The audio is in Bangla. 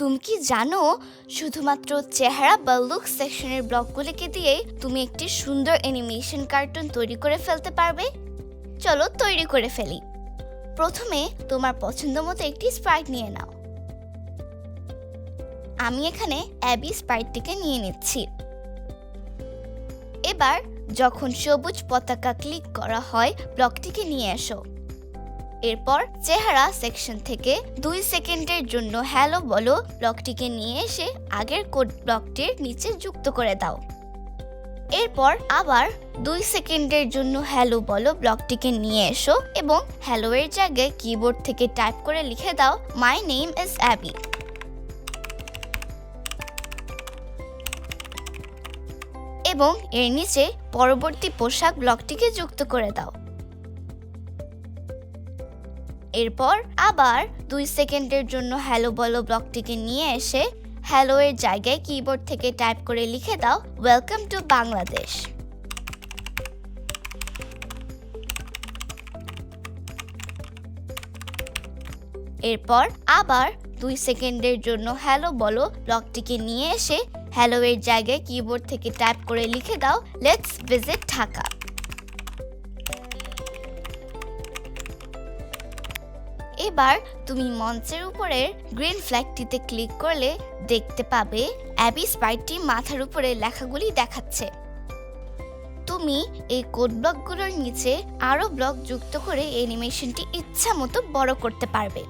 তুমি কি জানো, শুধুমাত্র চেহারা বা লুক সেকশনের ব্লকগুলিকে দিয়ে তুমি একটি সুন্দর অ্যানিমেশন কার্টুন তৈরি করে ফেলতে পারবে? চলো তৈরি করে ফেলি। প্রথমে তোমার পছন্দ মতো একটি স্প্রাইট নিয়ে নাও। আমি এখানে অ্যাবি স্প্রাইটটিকে নিয়ে নিচ্ছি। এবার যখন সবুজ পতাকা ক্লিক করা হয় ব্লকটিকে নিয়ে এসো। এরপর চেহারা সেকশন থেকে দুই সেকেন্ডের জন্য হ্যালো বলো ব্লকটিকে নিয়ে এসে আগের কোড ব্লকটির নিচে যুক্ত করে দাও। এরপর আবার দুই সেকেন্ডের জন্য হ্যালো বলো ব্লকটিকে নিয়ে এসো এবং হ্যালো এর জায়গায় কিবোর্ড থেকে টাইপ করে লিখে দাও মাই নেম ইজ অ্যাবি এবং এর নিচে পরবর্তী পোশাক ব্লকটিকে যুক্ত করে দাও। এরপর আবার দুই সেকেন্ডের জন্য হ্যালো বলো ব্লকটিকে নিয়ে এসে হ্যালো এর জায়গায় কিবোর্ড থেকে টাইপ করে লিখে দাও ওয়েলকাম টু বাংলাদেশ এরপর আবার দুই সেকেন্ডের জন্য হ্যালো বলো ব্লকটিকে নিয়ে এসে হ্যালো এর জায়গায় কিবোর্ড থেকে টাইপ করে লিখে দাও লেটস ভিজিট ঢাকা এবার তুমি মঞ্চের উপরের গ্রিন ফ্ল্যাগটিতে ক্লিক করলে দেখতে পাবে অ্যাবি স্পাইটটি মাথার উপরে লেখাগুলি দেখাচ্ছে। তুমি এই কোড ব্লকগুলোর নিচে আরও ব্লক যুক্ত করে অ্যানিমেশনটি ইচ্ছা মতো বড় করতে পারবে।